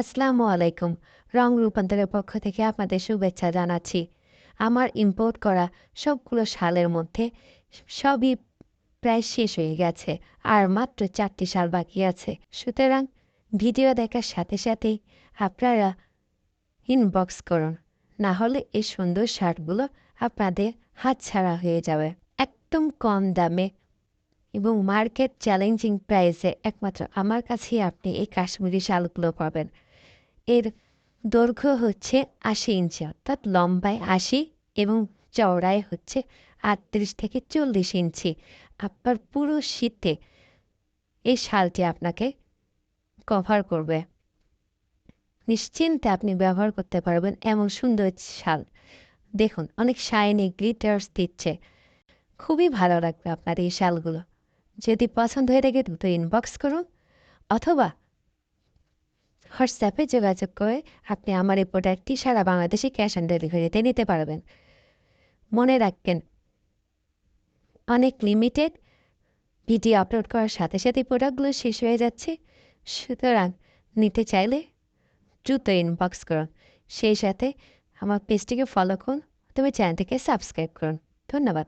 আসসালামু আলাইকুম। রং রূপান্তরের পক্ষ থেকে আপনাদের শুভেচ্ছা জানাচ্ছি। আমার ইম্পোর্ট করা সবগুলো শালের মধ্যে সবই প্রায় শেষ হয়ে গেছে, আর মাত্র চারটি শাল বাকি আছে। সুতরাং ভিডিও দেখার সাথে সাথেই আপনারা ইনবক্স করুন, না হলে এই সুন্দর শার্টগুলো আপনাদের হাতছাড়া হয়ে যাবে। একদম কম দামে এবং মার্কেট চ্যালেঞ্জিং প্রাইসে একমাত্র আমার কাছেই আপনি এই কাশ্মীরি শালগুলো পাবেন। এর দৈর্ঘ্য হচ্ছে আশি ইঞ্চি, অর্থাৎ লম্বায় আশি এবং চওড়ায় হচ্ছে আটত্রিশ থেকে চল্লিশ ইঞ্চি। আপনার পুরো শীতে এই শালটি আপনাকে কভার করবে। নিশ্চিন্তে আপনি ব্যবহার করতে পারবেন এমন সুন্দর শাল। দেখুন, অনেক শাইনি গ্লিটার্স দিচ্ছে। খুবই ভালো লাগবে আপনার এই শালগুলো। যদি পছন্দ হয়ে থাকে, দ্রুত ইনবক্স করুন। অথবা হোয়াটসঅ্যাপে যোগাযোগ করে আপনি আমার এই প্রোডাক্টটি সারা বাংলাদেশে ক্যাশ অন ডেলিভারিতে নিতে পারবেন। মনে রাখবেন, অনেক লিমিটেড ভিডিও আপলোড করার সাথে সাথে প্রোডাক্টগুলো শেষ হয়ে যাচ্ছে। সুতরাং নিতে চাইলে দ্রুত ইনবক্স করুন। সেই সাথে আমার পেজটিকে ফলো করুন তবে চ্যানেলটিকে সাবস্ক্রাইব করুন। ধন্যবাদ।